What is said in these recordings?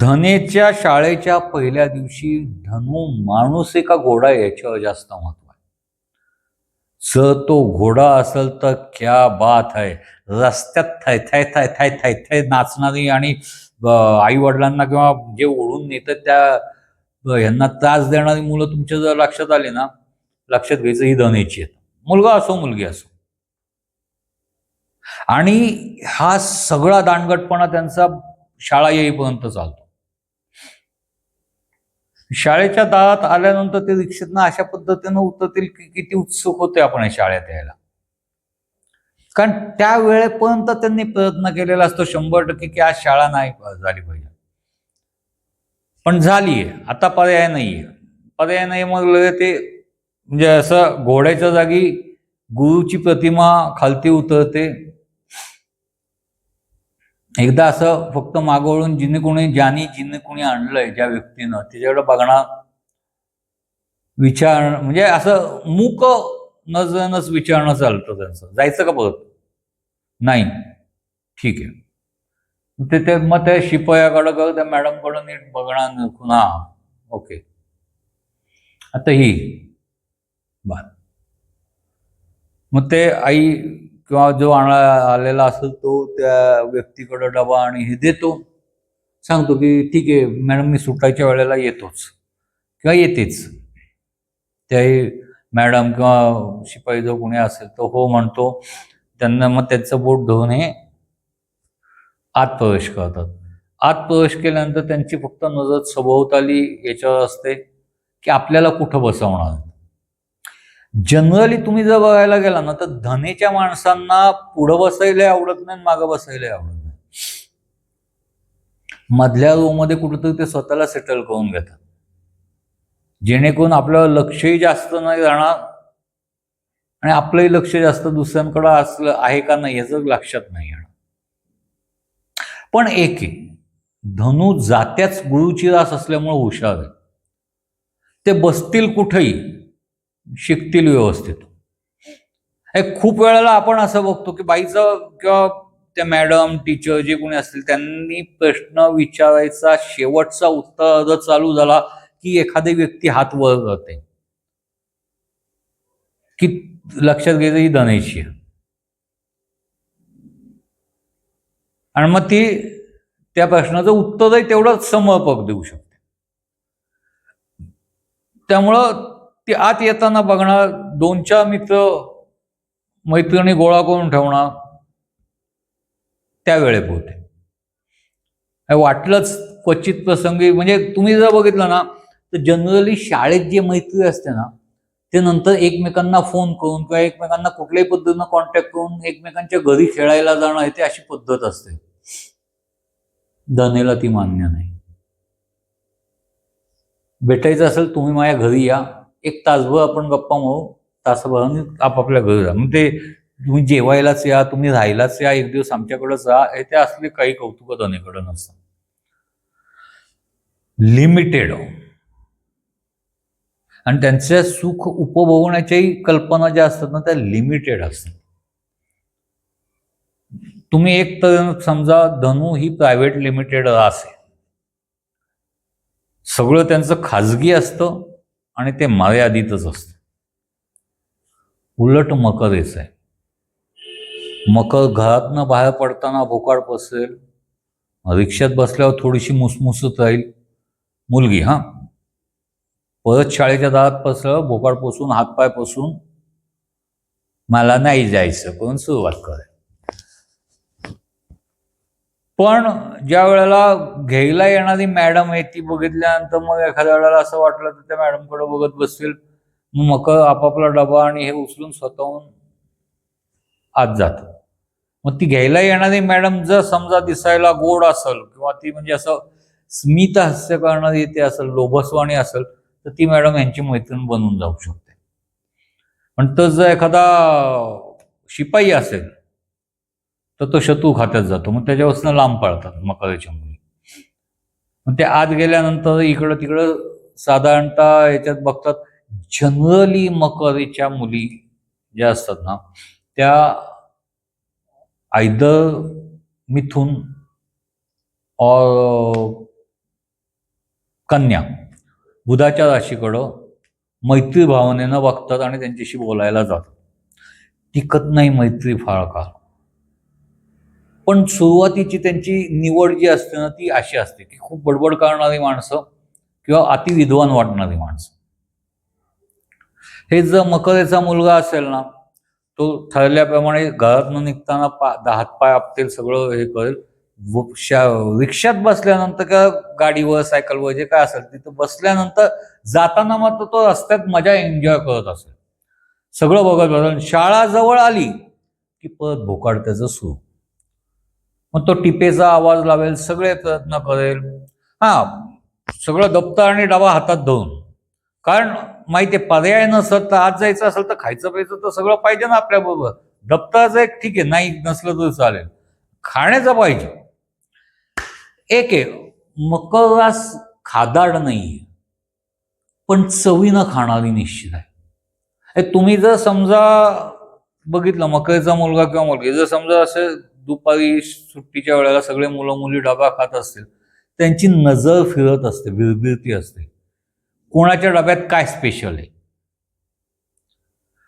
धनेच्या शाळेच्या पहिल्या दिवशी धनु माणूस एका घोडा याच्यावर जास्त महत्त्व आहे. जर तो घोडा असेल तर क्या बात आहे. रस्त्यात थाय थाय थाय थाय थाय थाय नाचणारी आणि आई वडिलांना किंवा जे ओढून नेतात त्या यांना त्रास देणारी मुलं तुमच्या जर लक्षात आली ना लक्षात घ्यायचं ही धनेची आहेत. मुलगा असो मुलगी असो. आणि हा सगळा दांडगटपणा त्यांचा शाळा येईपर्यंत चालतो. शाळेच्या दारात आल्यानंतर ते रिक्षेतनं अशा पद्धतीनं उतरतील की किती उत्सुक होते आपण शाळेत यायला. कारण त्या वेळेपर्यंत त्यांनी प्रयत्न केलेला असतो शंभर टक्के की आज शाळा नाही झाली पाहिजे. पण झालीये आता पर्याय नाहीये. पर्याय नाही मग ते म्हणजे असं घोड्याच्या जागी गुरुची प्रतिमा खालती उतरते. एकदा असं फक्त मागवळून जिने कोणी ज्यानी जिने कोणी आणलंय ज्या व्यक्तीनं त्याच्याकडे बघणार विचार म्हणजे असं मूक नजरनच विचारणं चालतं त्यांचं. जायचं का परत? नाही. ठीक आहे. ते ते मग त्या शिपयाकडं कर त्या मॅडमकडं नीट बघणार निरखून ओके. आता ही. बात मग ते आई किंवा जो आणा आलेला असेल तो त्या व्यक्तीकडं डबा आणि हे देतो. सांगतो की ठीक आहे मॅडम मी सुटायच्या वेळेला येतोच. किंवा येतेच. त्याही मॅडम किंवा शिपाई जो कोणी असेल तो हो म्हणतो. त्यांना मग त्याचं बोट धुवून हे आत प्रवेश करतात. आत प्रवेश केल्यानंतर त्यांची फक्त नजर सभोवताली याच्यावर असते की आपल्याला कुठं बसवणार? जनरली तुम्ही जर बघायला गेला ना तर धनेच्या माणसांना पुढं बसायला आवडत नाही मागं बसायला आवडत नाही. मधल्या row मध्ये ते स्वतःला सेटल करून घेतात. जेणेकरून आपलं लक्षही जास्त नाही राहणार आणि आपलंही लक्ष जास्त दुसऱ्यांकडे असलं आहे का नाही याचं लक्षात नाही येणार. पण एक आहे धनु जात्याच गुरुची रास असल्यामुळे हुशार आहे. ते बसतील कुठेही शिकतील व्यवस्थित. हे खूप वेळेला आपण असं बघतो की बाईचं किंवा त्या मॅडम टीचर जे कोणी असतील त्यांनी प्रश्न विचारायचा शेवटचा उत्तर अर्ध चालू झाला की एखादी व्यक्ती हात वर करते की लक्षात घ्यायचं ही धनाची आणि मग ती त्या प्रश्नाचं उत्तरही तेवढंच समर्पक देऊ शकते. त्यामुळं ती आत येताना बघणार दोन चार मित्र मैत्रिणी गोळा करून ठेवणार त्यावेळे पोहते वाटलंच क्वचित प्रसंगी म्हणजे तुम्ही जर बघितलं ना तर जनरली शाळेत जे मैत्री असते ना ते नंतर एकमेकांना फोन करून किंवा एकमेकांना कुठल्याही पद्धतीनं कॉन्टॅक्ट करून एकमेकांच्या घरी खेळायला जाणं हे ते अशी पद्धत असते. धनेला ती मान्य नाही. भेटायचं असेल तुम्ही माझ्या घरी या. एक तासभर आपण गप्पा मारू तासभराने आपापल्या घरी जा. मग ते तुम्ही जेवायलाच या तुम्ही राहायलाच या एक दिवस आमच्याकडेच राहा हे ते असले काही कौतुक धनेकडे नसतं. लिमिटेड आणि त्यांच्या सुख उपभोगण्याच्याही कल्पना ज्या असतात ना त्या लिमिटेड असतात. तुम्ही एक तर समजा धनु ही प्रायव्हेट लिमिटेड रास आहे सगळं त्यांचं खाजगी असतं. आणि ते मर्यादितच असतं. उलट मकरच आहे मकर घरातनं बाहेर पडताना भोकाड पसरेल रिक्षात बसल्यावर थोडीशी मुसमुसत राहील. मुलगी हा. परत शाळेच्या दारात पसरं भोकाड पसून हातपाय पसून. मला नाही जायचं करून सुरुवात करेल. पण ज्या वेळेला घ्यायला येणारी मॅडम आहे ती बघितल्यानंतर मग एखाद्या वेळेला असं वाटलं तर त्या मॅडमकडे बघत बसतील. मग मकर आपापला डबा आणि हे उचलून स्वतःहून आत जात. मग ती घ्यायला येणारी मॅडम जर समजा दिसायला गोड असेल किंवा ती म्हणजे असं स्मित हास्य करणारी ते असेल लोभसवाणी असेल तर ती मॅडम यांची मैत्रीण बनून जाऊ शकते. पण तर जर एखादा शिपाई असेल तर तो शत्रू खात्यात जातो. मग त्याच्यापासून लांब पळतात मकराच्या मुली. मग ते आत गेल्यानंतर इकडं तिकडं साधारणतः याच्यात बघतात जनरली मकरीच्या मुली ज्या असतात ना त्या आयदर मिथून और कन्या. बुधाच्या राशीकडं मैत्री भावनेनं बघतात आणि त्यांच्याशी बोलायला जातात. टिकत नाही मैत्री फार काळ पण सुरुवातीची त्यांची निवड जी असते ना ती अशी असते की खूप बडबड करणारी माणसं किंवा अतिविद्वान वाटणारी माणसं. हे जर मकरेचा मुलगा असेल ना तो ठरल्याप्रमाणे घरातनं निघताना पा हात पाय आपतील सगळं हे करेल. रिक्षात बसल्यानंतर किंवा गाडीवर सायकलवर जे काय असेल तिथं बसल्यानंतर जाताना मात्र तो रस्त्यात मजा एन्जॉय करत असेल. सगळं बघत बघत शाळा जवळ आली की परत भोकाड त्याचं सुरू. मग तो टिपेचा आवाज लावेल सगळे प्रयत्न करेल. हा सगळं दप्तर आणि डबा हातात धरून. कारण माहिती आहे पर्याय नसत तर आज जायचं असेल तर खायचं प्यायचं तर सगळं पाहिजे ना आपल्याबरोबर. दप्तराचं एक ठीक आहे नाही नसलं तरी चालेल. खाण्याचं पाहिजे. एक आहे मकरास खादाड नाहीये पण चवीनं खाणारी निश्चित आहे. तुम्ही जर समजा बघितलं मकरचा मुलगा किंवा मुलगी जर समजा असं दुपारी सुट्टीच्या वेळेला सगळे मुलं मुली डबा खात असतील त्यांची नजर फिरत असते विरबिरती असते. कोणाच्या डब्यात काय स्पेशल आहे?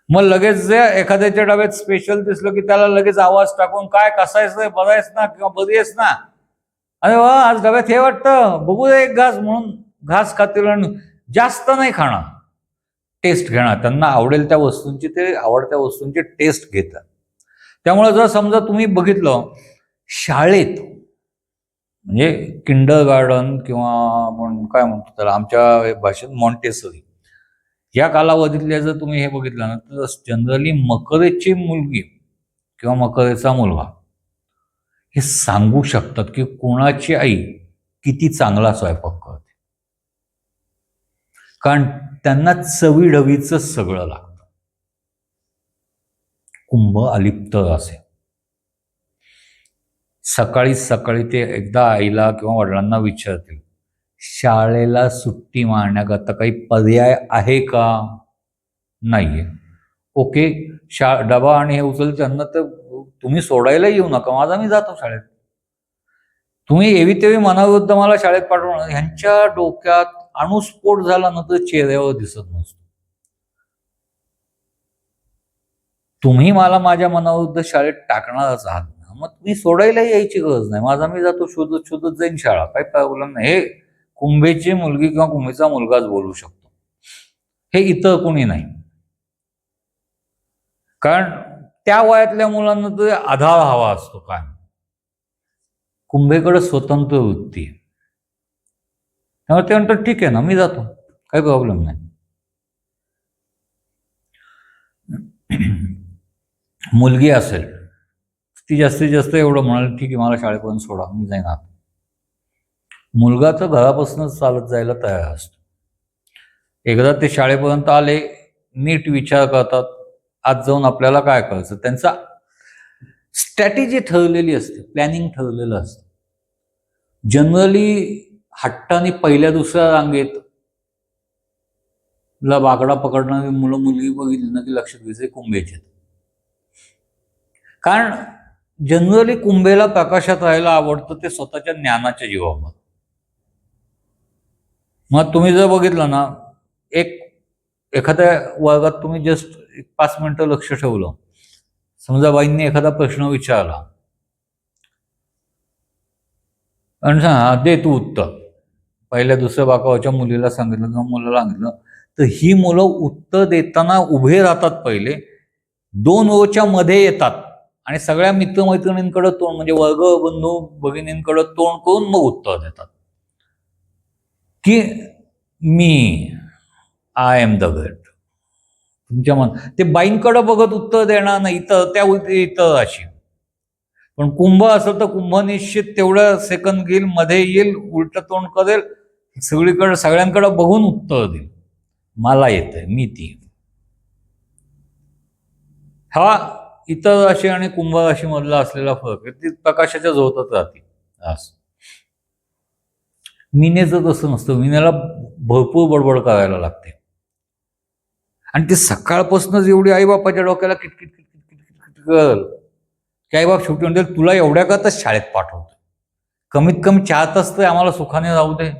मग लगेच जे एखाद्याच्या डब्यात स्पेशल दिसलं की त्याला लगेच आवाज टाकून काय कसायचं बरायस ना किंवा बरी आहेस ना. अरे वा आज डब्यात हे वाटतं बघू दे एक घास म्हणून घास खातील आणि जास्त नाही खाणं टेस्ट घेणार त्यांना आवडेल त्या वस्तूंची ते आवडत्या वस्तूंची टेस्ट घेतात. त्यामुळे जर समजा तुम्ही बघितलं शाळेत म्हणजे किंडर गार्डन किंवा आपण काय म्हणतो त्याला आमच्या भाषेत मॉन्टेसरी या कालावधीतल्या जर तुम्ही हे बघितलं ना तर जनरली मकरेची मुलगी किंवा मकरेचा मुलगा हे सांगू शकतात की कोणाची आई किती चांगला स्वयंपाक करते. कारण त्यांना चवीढवीचं सगळं लागतं. कुंभ अलिप्त असे. सकाळी सकाळी ते एकदा आईला किंवा वडिलांना विचारतील शाळेला सुट्टी मारण्याकरता काही पर्याय आहे का? नाहीये. ओके शा डबा आणि हे उचल त्यांना तर तुम्ही सोडायला येऊ नका माझा मी जातो शाळेत. तुम्ही एवी तेवी मनाविरुद्ध मला शाळेत पाठवणार ह्यांच्या डोक्यात अणुस्फोट झाला ना तर चेहऱ्यावर दिसत नसतो. तुम्ही मला माझ्या मनाविरुद्ध शाळेत टाकणारच आहात ना मग तुम्ही सोडायला यायची गरज नाही. माझा मी जातो शोधत शोधत जाईन शाळा. काही प्रॉब्लेम नाही. हे कुंभेची मुलगी किंवा कुंभेचा मुलगाच बोलू शकतो. हे इतर कोणी नाही. कारण त्या वयातल्या मुलांना तर आधार हवा असतो काय? कुंभेकडे स्वतंत्र वृत्ती आहे. त्यामुळे ते म्हणतात ठीक आहे ना मी जातो. काही प्रॉब्लेम नाही. मुलगी असेल ती जास्तीत जास्त एवढं म्हणाल ठीक आहे मला शाळेपर्यंत सोडा मी जाईन आत. मुलगा तर घरापासूनच चालत जायला तयार असतो. एकदा ते शाळेपर्यंत आले नीट विचार करतात आज जाऊन आपल्याला काय करायचं त्यांचा स्ट्रॅटेजी ठरलेली असते प्लॅनिंग ठरलेलं असतं. जनरली हट्टाने पहिल्या दुसऱ्या रांगेत ला बागडा पकडणारी मुलं मुलगी बघितली ना की लक्षात घ्यायचे कुंभेचे कारण जनरली कुंभेला प्रकाशात राहायला आवडतं ते स्वतःच्या ज्ञानाच्या जीवावर. मग तुम्ही जर बघितलं ना एक एखाद्या वर्गात तुम्ही जस्ट एक पाच मिनिटं लक्ष ठेवलं. समजा बाईंनी एखादा प्रश्न विचारला. आणि हा दे तू उत्तर. पहिल्या दुसऱ्या बाकावाच्या मुलीला सांगितलं किंवा मुलाला सांगितलं. तर ही मुलं उत्तर देताना उभे राहतात पहिले. दोन ओच्या मध्ये येतात. आणि सगळ्या मित्रमैत्रिणींकडे तोंड म्हणजे वर्ग बंधू भगिनींकडे तोंड करून मग उत्तर देतात. की मी आय एम द ग्रेट तुमच्या मन ते बाईंकडं बघत उत्तर देणार नाही इतर त्या इतर अशी. पण कुंभ असेल तर कुंभ निश्चित तेवढं सेकंद घेईल मध्ये येईल उलट तोंड करेल सगळीकडे सगळ्यांकडे बघून उत्तर देईल. मला येतंय मी ती. हा इतर राशी आणि कुंभ राशीमधला असलेला फरक आहे. ती प्रकाशाच्या झोतात राहते. मिनेचं तसं नसतं. मिनेला भरपूर बडबड करायला लागते. आणि ती सकाळपासूनच एवढी आईबापाच्या डोक्याला किटकिट किटकिट किटकिट किटकिट करल की आईबाप शेवटी म्हणते तुला एवढ्या करताच शाळेत पाठवतो कमीत कमी चार तास तर आम्हाला सुखाने राहू दे.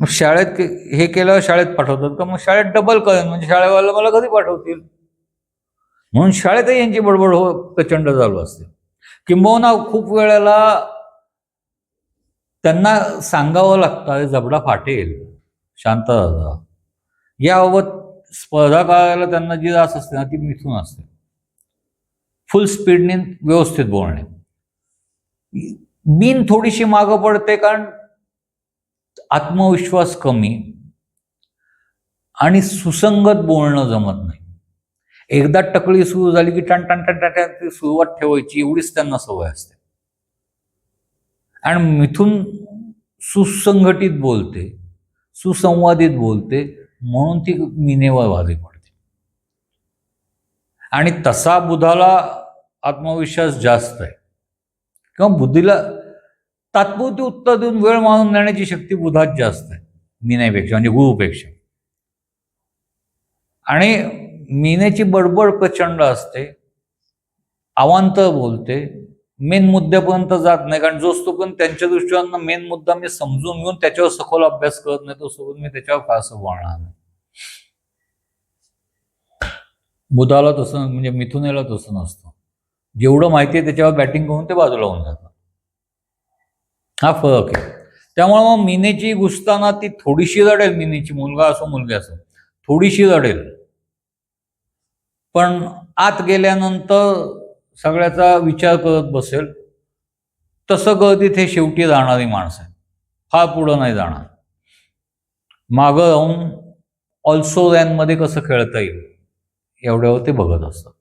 मग शाळेत हे केल्यावर शाळेत पाठवतात का? मग शाळेत डबल करेन. म्हणजे शाळेवाला मला कधी पाठवतील? म्हणून शाळेतही यांची बडबड हो प्रचंड चालू असते. किंबहुना खूप वेळेला त्यांना सांगावं लागतं जबडा फाटेल. शांत दादा याबाबत स्पर्धा काळाला त्यांना जी रास असते ना ती मिथून असते. फुल स्पीडने व्यवस्थित बोलणे. बीन थोडीशी मागं पडते कारण आत्मविश्वास कमी आणि सुसंगत बोलणं जमत नाही. एकदा टकळी सुरू झाली की टन टन टन टन ती सुरुवात ठेवायची एवढीच त्यांना सवय असते. आणि मिथून सुसंघटित बोलते सुसंवादित बोलते म्हणून ती मिनेवर भारी पडते. आणि तसा बुधाला आत्मविश्वास जास्त आहे. किंवा बुद्धीला तात्पुरती उत्तर देऊन वेळ मारून देण्याची शक्ती बुधात जास्त आहे मीनेपेक्षा म्हणजे गुरुपेक्षा. आणि मीनेची बडबड प्रचंड असते अवांतर बोलते मेन मुद्द्यापर्यंत जात नाही कारण जो पण त्यांच्या दृष्टीनं मेन मुद्दा मी समजून घेऊन त्याच्यावर सखोल अभ्यास करत नाही तो सोडून मी त्याच्यावर फारसं बोलणार नाही. बुधाला तसं म्हणजे मिथुनेला तसं नसतं. जेवढं माहिती आहे त्याच्यावर बॅटिंग करून ते बाजूला होऊन जातं. हा फरक आहे. त्यामुळे मग मिनेची घुसताना ती थोडीशी रडेल मिनेची मुलगा असो मुलगी असो. थोडीशी रडेल पण आत गेल्यानंतर सगळ्याचा विचार करत बसेल तसं गर्दीत हे शेवटी जाणारी माणसं आहे फार पुढं नाही जाणार. मागं राहून ऑल्सो रॅनमध्ये कसं खेळता येईल एवढ्यावर ते बघत असतात.